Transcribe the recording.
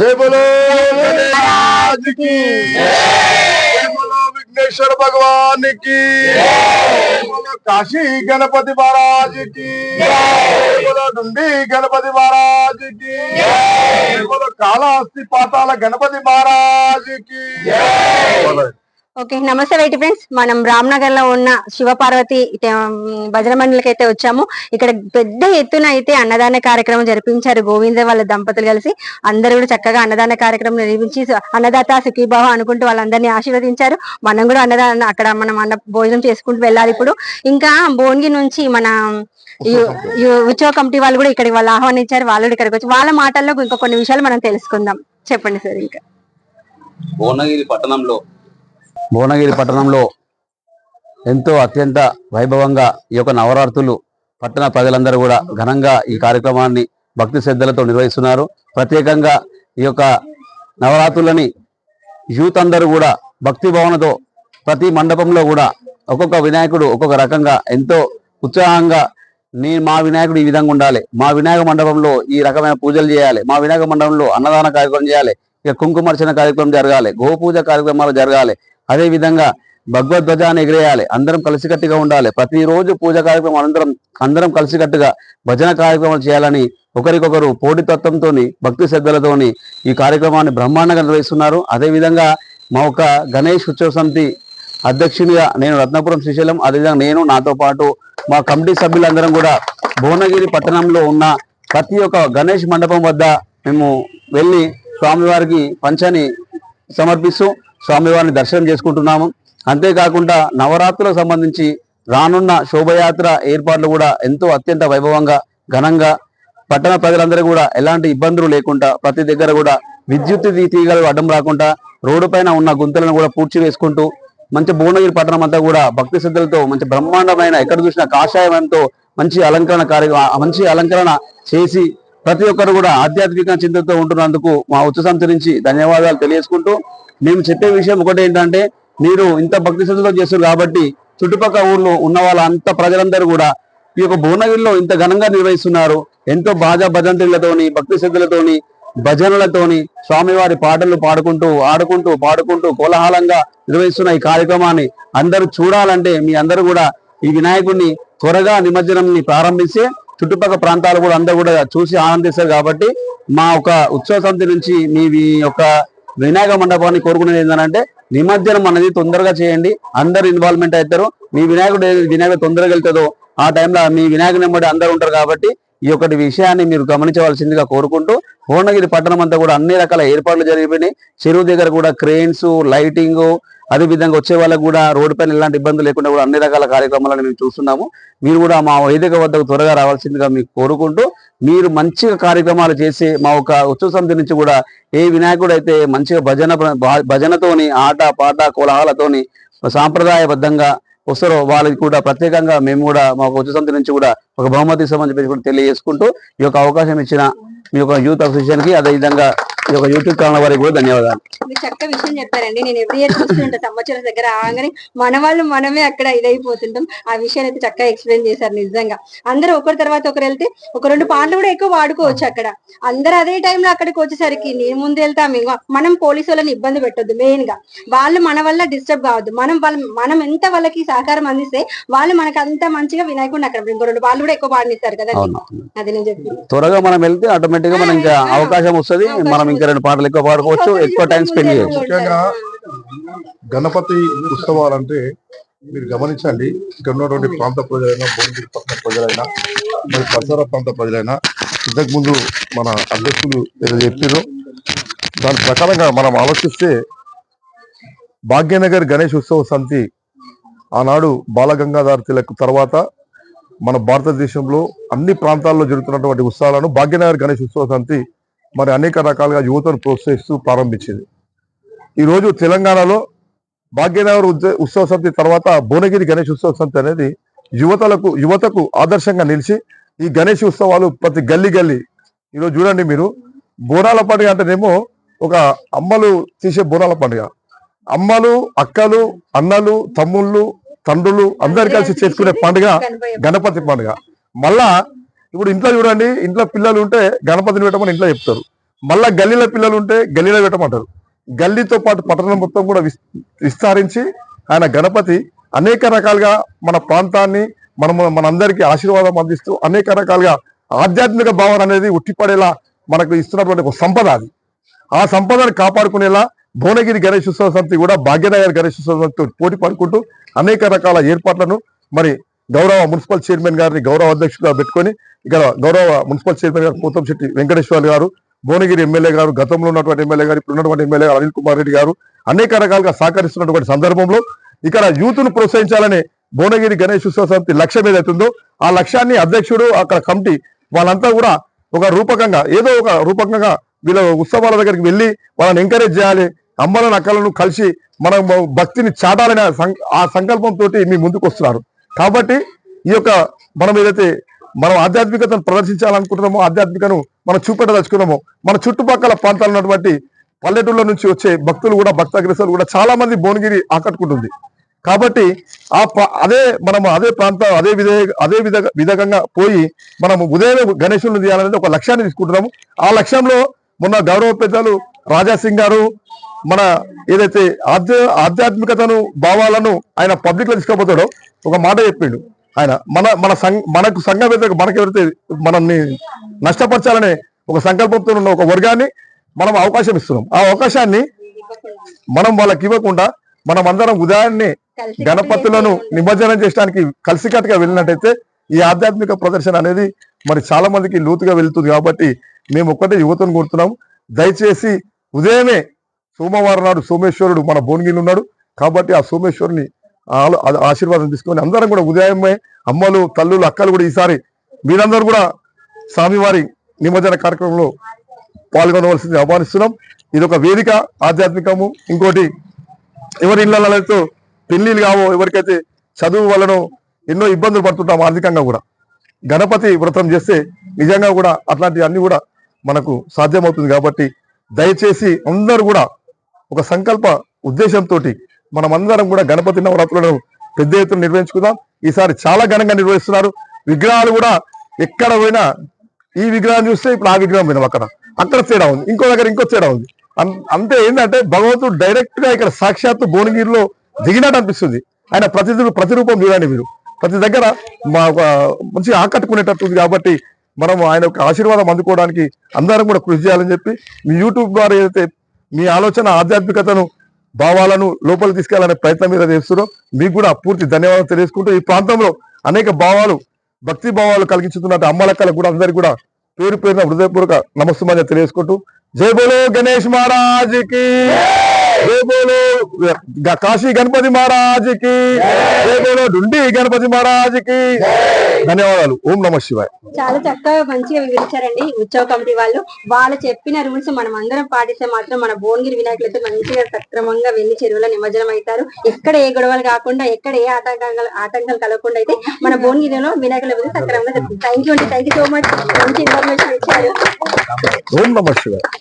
జై బోలో రాజుకి. విఘ్నేశ్వర భగవానికి. కాశీ గణపతి మహారాజుకి. నుండి గణపతి మహారాజుకి. కాళహస్తి పాతాల గణపతి మహారాజుకి. ఓకే నమస్తే వెయిట్ ఫ్రెండ్స్. మనం రామ్నగర్లో ఉన్న శివపార్వతి భజన మండలికి అయితే వచ్చాము. ఇక్కడ పెద్ద ఎత్తున అయితే అన్నదాన కార్యక్రమం జరిపించారు గోవింద వాళ్ళ దంపతులు కలిసి. అందరూ కూడా చక్కగా అన్నదాన కార్యక్రమం నిర్మించి అన్నదాత సుఖీభావ అనుకుంటూ వాళ్ళందరినీ ఆశీర్వదించారు. మనం కూడా అన్నదాన అక్కడ మనం అన్న భోజనం చేసుకుంటూ వెళ్ళాలి ఇప్పుడు. ఇంకా భోన్గి నుంచి మన ఉత్సవ కమిటీ వాళ్ళు కూడా ఇక్కడికి వాళ్ళు ఆహ్వానించారు. వాళ్ళు ఇక్కడికి వచ్చి వాళ్ళ మాటల్లో ఇంకా కొన్ని విషయాలు మనం తెలుసుకుందాం. చెప్పండి సార్ ఇంకా. భువనగిరి పట్టణంలో భువనగిరి పట్టణంలో ఎంతో అత్యంత వైభవంగా ఈ యొక్క నవరాత్రులు పట్టణ ప్రజలందరూ కూడా ఘనంగా ఈ కార్యక్రమాన్ని భక్తి శ్రద్ధలతో నిర్వహిస్తున్నారు. ప్రత్యేకంగా ఈ యొక్క నవరాత్రులని యూత్ అందరూ కూడా భక్తి భావనతో ప్రతి మండపంలో కూడా ఒక్కొక్క వినాయకుడు ఒక్కొక్క రకంగా ఎంతో ఉత్సాహంగా నీ మా వినాయకుడు ఈ విధంగా ఉండాలి మా వినాయక మండపంలో ఈ రకమైన పూజలు చేయాలి మా వినాయక మండపంలో అన్నదాన కార్యక్రమం చేయాలి ఇక కుంకుమర్చన కార్యక్రమం జరగాలి గోపూజ కార్యక్రమాలు జరగాలి అదేవిధంగా భగవద్ధ్వజాన్ని ఎగిరేయాలి. అందరం కలిసికట్టుగా ఉండాలి. ప్రతిరోజు పూజ కార్యక్రమం అందరం అందరం కలిసికట్టుగా భజన కార్యక్రమాలు చేయాలని ఒకరికొకరు పోటీతత్వంతో భక్తి శ్రద్ధలతోని ఈ కార్యక్రమాన్ని బ్రహ్మాండంగా నిర్వహిస్తున్నారు. అదే విధంగా మా ఒక గణేష్ ఉత్సవ సమితి అధ్యక్షునిగా నేను రత్నపురం శ్రీశైలం అదేవిధంగా నేను నాతో పాటు మా కమిటీ సభ్యులందరం కూడా భువనగిరి పట్టణంలో ఉన్న ప్రతి ఒక్క గణేష్ మండపం వద్ద మేము వెళ్ళి స్వామివారికి పంచని సమర్పిస్తూ స్వామివారిని దర్శనం చేసుకుంటున్నాము. అంతేకాకుండా నవరాత్రులకు సంబంధించి రానున్న శోభయాత్ర ఏర్పాట్లు కూడా ఎంతో అత్యంత వైభవంగా ఘనంగా పట్టణ ప్రజలందరూ కూడా ఎలాంటి ఇబ్బందులు లేకుండా ప్రతి దగ్గర కూడా విద్యుత్ తీ- తీగలు అడ్డం రాకుండా రోడ్డు పైన ఉన్న గుంతలను కూడా పూడ్చి వేసుకుంటూ మంచి భువనగిరి పట్టణం అంతా కూడా భక్తి శ్రద్ధలతో మంచి బ్రహ్మాండమైన ఎక్కడ చూసిన కాషాయంతో మంచి అలంకరణ కార్య మంచి అలంకరణ చేసి ప్రతి ఒక్కరు కూడా ఆధ్యాత్మిక చింతతో ఉంటున్నందుకు మా ఉత్సవ సమితి ధన్యవాదాలు తెలియజేసుకుంటూ మేము చెప్పే విషయం ఒకటి ఏంటంటే మీరు ఇంత భక్తి శ్రద్ధతో చేస్తారు కాబట్టి చుట్టుపక్కల ఊర్లో ఉన్న వాళ్ళ అంత ప్రజలందరూ కూడా ఈ యొక్క భువనగిరిలో ఇంత ఘనంగా నిర్వహిస్తున్నారు. ఎంతో బాజా భజంతులతోని భక్తి శ్రద్ధలతోని భజనలతోని స్వామివారి పాటలు పాడుకుంటూ ఆడుకుంటూ పాడుకుంటూ కోలాహలంగా నిర్వహిస్తున్న ఈ కార్యక్రమాన్ని అందరూ చూడాలంటే మీ అందరూ కూడా ఈ వినాయకుడిని త్వరగా నిమజ్జనంని ప్రారంభిస్తే చుట్టుపక్కల ప్రాంతాలు కూడా అందరూ కూడా చూసి ఆనందిస్తారు కాబట్టి మా ఒక ఉత్సవ సమితి నుంచి మీ యొక్క వినాయక మండపాన్ని కోరుకునేది ఏంటంటే నిమజ్జనం అనేది తొందరగా చేయండి. అందరు ఇన్వాల్వ్మెంట్ అవుతారు. మీ వినాయకుడు వినాయకుడు తొందరగా వెళ్తుందో ఆ టైంలో మీ వినాయకుని వెంబడి అందరు ఉంటారు కాబట్టి ఈ యొక్క విషయాన్ని మీరు గమనించవలసిందిగా కోరుకుంటూ భువనగిరి పట్టణం అంతా కూడా అన్ని రకాల ఏర్పాట్లు జరిగిపోయినాయి. చెరువు దగ్గర కూడా క్రేన్స్ లైటింగ్ అదే విధంగా వచ్చే వాళ్ళకు కూడా రోడ్డు పైన ఎలాంటి ఇబ్బందులు లేకుండా కూడా అన్ని రకాల కార్యక్రమాలను మేము చూస్తున్నాము. మీరు కూడా మా వేదిక వద్దకు త్వరగా రావాల్సిందిగా మీకు కోరుకుంటూ మీరు మంచిగా కార్యక్రమాలు చేసి మా ఒక ఉత్సవ సమితి నుంచి కూడా ఏ వినాయకుడు అయితే మంచిగా భజన భజనతోని ఆట పాట కోలాహలతోని సాంప్రదాయబద్ధంగా వస్తారో వాళ్ళకి కూడా ప్రత్యేకంగా మేము కూడా మా ఒక ఉత్సవ సమితి నుంచి కూడా ఒక బహుమతి ఇస్తామని చెప్పేసి కూడా తెలియజేసుకుంటూ ఈ యొక్క అవకాశం ఇచ్చిన మీ యొక్క యూత్ అసోసియేషన్కి కి అదే విధంగా ఈ యొక్క యూట్యూబ్ ఛానల్ వారికి కూడా ధన్యవాదాలు. మీరు చక్క విషయం చెప్పారండి. నేను ఎవ్రీ ఇయర్ చూస్తుంటా సంవత్సరం దగ్గర. ఆగానే మన వాళ్ళు మనమే అక్కడ ఇదైపోతుంటాం. ఆ విషయాన్ని అయితే చక్కగా ఎక్స్ప్లెయిన్ చేశారు నిజంగా. అందరూ ఒకరి తర్వాత ఒకరు వెళ్తే ఒక రెండు పాటలు కూడా ఎక్కువ వాడుకోవచ్చు అక్కడ. అందరూ అదే టైంలో అక్కడికి వచ్చేసరికి నేను ముందు వెళ్తాం మనం పోలీసు వాళ్ళని ఇబ్బంది పెట్టొద్దు మెయిన్గా. వాళ్ళు మన వల్ల డిస్టర్బ్ కావద్దు. మనం వాళ్ళ మనం ఎంత వాళ్ళకి సహకారం అందిస్తే వాళ్ళు మనకు అంత మంచిగా వినాయకుడిని అక్కడ ఇంకో రెండు వాళ్ళు కూడా ఎక్కువ పాడిస్తారు కదా అది నేను చెప్పి త్వరగా మనం వెళ్తే ఆటోమేటిక్గా మనం ఇంకా అవకాశం వస్తుంది. మనం ఇంకా రెండు పాటలు ఎక్కువ పాడుకోవచ్చు ఎక్కువ టైం స్పెండ్ చేయొచ్చు. ముఖ్యంగా గణపతి ఉత్సవాలంటే మీరు గమనించండి ఇక్కడ ఉన్నటువంటి ప్రాంత ప్రజలైనా భువనగిరి పట్టణ ప్రజలైనా మరి పరిసర ప్రాంత ప్రజలైనా ఇంతకు ముందు మన అధ్యక్షులు ఏదో చెప్పారో దాని ప్రకారంగా మనం ఆలోచిస్తే భాగ్యనగర్ గణేష్ ఉత్సవ సమితి ఆనాడు బాలగంగాధర్ తిలక్ తర్వాత మన భారతదేశంలో అన్ని ప్రాంతాల్లో జరుగుతున్నటువంటి ఉత్సవాలను భాగ్యనగర్ గణేష్ ఉత్సవ సమితి మరి అనేక రకాలుగా యువతను ప్రోత్సహిస్తూ ప్రారంభించింది. ఈరోజు తెలంగాణలో భాగ్యనగర్ ఉత్సవ సమితి తర్వాత భువనగిరి గణేష్ ఉత్సవ సమితి అనేది యువతలకు యువతకు ఆదర్శంగా నిలిచి ఈ గణేష్ ఉత్సవాలు ప్రతి గల్లీ గల్లీ. ఈరోజు చూడండి మీరు బోనాల పండుగ అంటేనేమో ఒక అమ్మలు తీసే బోనాల పండుగ. అమ్మలు అక్కలు అన్నలు తమ్ముళ్ళు తండ్రులు అందరు కలిసి చేసుకునే పండుగ గణపతి పండుగ. మళ్ళా ఇప్పుడు ఇంట్లో చూడండి ఇంట్లో పిల్లలు ఉంటే గణపతిని పెట్టమని ఇంట్లో చెప్తారు. మళ్ళా గల్లీల పిల్లలు ఉంటే గల్లీలో పెట్టమంటారు. గల్లీతో పాటు పట్టణం మొత్తం కూడా విస్తరించి ఆయన గణపతి అనేక రకాలుగా మన ప్రాంతాన్ని మనము మనందరికీ ఆశీర్వాదం అందిస్తూ అనేక రకాలుగా ఆధ్యాత్మిక భావన అనేది ఉట్టిపడేలా మనకు ఇస్తున్నటువంటి ఒక సంపద అది. ఆ సంపదను కాపాడుకునేలా భువనగిరి గణేష్ సమితి కూడా భాగ్యనగర్ గణేష్ సమితి పోటీ పడుకుంటూ అనేక రకాల ఏర్పాట్లను మరి గౌరవ మున్సిపల్ చైర్మన్ గారిని గౌరవ అధ్యక్షుడిగా పెట్టుకొని ఇక్కడ గౌరవ మున్సిపల్ చైర్మన్ గారు పోతంశెట్టి వెంకటేశ్వర గారు భువనగిరి ఎమ్మెల్యే గారు గతంలో ఉన్నటువంటి ఎమ్మెల్యే గారు ఇప్పుడు ఉన్నటువంటి ఎమ్మెల్యే గారు అనిల్ కుమార్ రెడ్డి గారు అనేక రకాలుగా సహకరిస్తున్నటువంటి సందర్భంలో ఇక్కడ యూత్ను ప్రోత్సహించాలని భువనగిరి గణేష్ ఉత్సవ సమితి లక్ష్యం ఏదైతుందో ఆ లక్ష్యాన్ని అధ్యక్షుడు అక్కడ కమిటీ వాళ్ళంతా కూడా ఒక రూపకంగా ఏదో ఒక రూపకంగా వీళ్ళ ఉత్సవాల దగ్గరికి వెళ్ళి వాళ్ళని ఎంకరేజ్ చేయాలి అమ్మలను అక్కలను కలిసి మనం భక్తిని చాటాలనే సం- ఆ సంకల్పంతో మీ ముందుకు వస్తున్నారు కాబట్టి ఈ యొక్క మనం ఏదైతే మనం ఆధ్యాత్మికతను ప్రదర్శించాలనుకుంటున్నామో ఆధ్యాత్మికను మనం చూపెట్టదలుచుకున్నామో మన చుట్టుపక్కల ప్రాంతాలు ఉన్నటువంటి పల్లెటూళ్ళ నుంచి వచ్చే భక్తులు కూడా భక్తాగ్రస్తులు కూడా చాలా మంది భువనగిరి ఆకట్టుకుంటుంది. కాబట్టి ఆ అదే మనం అదే ప్రాంతం అదే విధ అదే విధ విధంగా పోయి మనం ఉదయం గణేశులను తీయాలనేది ఒక లక్ష్యాన్ని తీసుకుంటున్నాము. ఆ లక్ష్యంలో మొన్న గౌరవ పెద్దలు రాజాసింగ్ గారు మన ఏదైతే ఆధ్య ఆధ్యాత్మికతను భావాలను ఆయన పబ్లిక్లో తీసుకుపోతాడో ఒక మాట చెప్పిండు. ఆయన మన మన సంఘ మనకు సంఘం పెద్దకు మనకు ఎవరైతే మనల్ని నష్టపరచాలనే ఒక సంకల్పంతో ఉన్న ఒక వర్గాన్ని మనం అవకాశం ఇస్తున్నాం. ఆ అవకాశాన్ని మనం వాళ్ళకి ఇవ్వకుండా మనం అందరం ఉదయాన్నే గణపతులను నిమజ్జనం చేయడానికి కలిసికట్టుగా వెళ్ళినట్టయితే ఈ ఆధ్యాత్మిక ప్రదర్శన అనేది మరి చాలా మందికి లోతుగా వెళ్తుంది కాబట్టి మేము ఒక్కటే యువతను కోరుతున్నాం. దయచేసి ఉదయమే సోమవారం నాడు సోమేశ్వరుడు మన భువనగిరిలో ఉన్నాడు. కాబట్టి ఆ సోమేశ్వరుని ఆశీర్వాదం తీసుకొని అందరం కూడా ఉదయమే అమ్మలు తల్లులు అక్కలు కూడా ఈసారి మీరందరూ కూడా స్వామివారి నిమజ్జన కార్యక్రమంలో పాల్గొనవలసింది ఆహ్వానిస్తున్నాం. ఇది ఒక వేదిక ఆధ్యాత్మికము. ఇంకోటి ఎవరి ఇళ్ళలో పెళ్ళిలు కావో ఎవరికైతే చదువు వలనో ఎన్నో ఇబ్బందులు పడుతుంటాం ఆర్థికంగా కూడా గణపతి వ్రతం చేస్తే నిజంగా కూడా అట్లాంటివన్నీ కూడా మనకు సాధ్యమవుతుంది. కాబట్టి దయచేసి అందరూ కూడా ఒక సంకల్ప ఉద్దేశంతో మనం అందరం కూడా గణపతి నవరాత్రులను పెద్ద ఎత్తున నిర్వహించుకుందాం. ఈసారి చాలా ఘనంగా నిర్వహిస్తున్నారు. విగ్రహాలు కూడా ఎక్కడ పోయినా ఈ విగ్రహం చూస్తే ఇప్పుడు ఆ విగ్రహం పోయినాం అక్కడ అక్కడ తేడా ఉంది. ఇంకో దగ్గర ఇంకో తేడా ఉంది. అన్- అంతే ఏంటంటే భగవంతుడు డైరెక్ట్గా ఇక్కడ సాక్షాత్తు భువనగిరిలో దిగినట్టు అనిపిస్తుంది. ఆయన ప్రతిదీ ప్రతిరూపం చూడండి మీరు. ప్రతి దగ్గర మా మంచి ఆకట్టుకునేటట్టు కాబట్టి మనం ఆయన యొక్క ఆశీర్వాదం అందుకోవడానికి అందరం కూడా కృషి చేయాలని చెప్పి మీ యూట్యూబ్ ద్వారా ఏదైతే మీ ఆలోచన ఆధ్యాత్మికతను భావాలను లోపల తీసుకెళ్ళాలనే ప్రయత్నం మీద చేస్తున్నారో. మీకు కూడా పూర్తి ధన్యవాదాలు తెలియజేసుకుంటూ ఈ ప్రాంతంలో అనేక భావాలు భక్తి భావాలు కలిగించుతున్నట్టు అమ్మలక్కలకు కూడా అందరికీ కూడా పేరు పేరున హృదయపూర్వక నమస్తమని తెలియజేసుకుంటూ జై బోలో గణేష్ మహారాజ్కి జై బోలో గ- కాశీ గణపతి మహారాజ్కి జై బోలో డుండి గణపతి మహారాజ్కి ధన్యవాదాలు. ఓం నమ శివాయ. చాలా చక్కగా మంచిగా వివరించారండి ఉత్సవ కమిటీ వాళ్ళు. వాళ్ళు చెప్పిన రూల్స్ మనం అందరం పాటిస్తే మాత్రం మన భువనగిరి వినాయకులు అయితే మంచిగా సక్రమంగా వెళ్ళి చెరువులో నిమజ్జనం అవుతారు. ఎక్కడ ఏ గొడవలు కాకుండా ఎక్కడ ఏ ఆటంకాలు ఆటంకాలు కలగకుండా అయితే మన భువనగిరిలో వినాయకుల సక్రమంగా జరుగుతుంది థ్యాంక్ యూ అండి. థ్యాంక్ యూ సో మచ్ మంచి ఇన్ఫర్మేషన్ ఇచ్చారు. ఓం నమ శివాయ.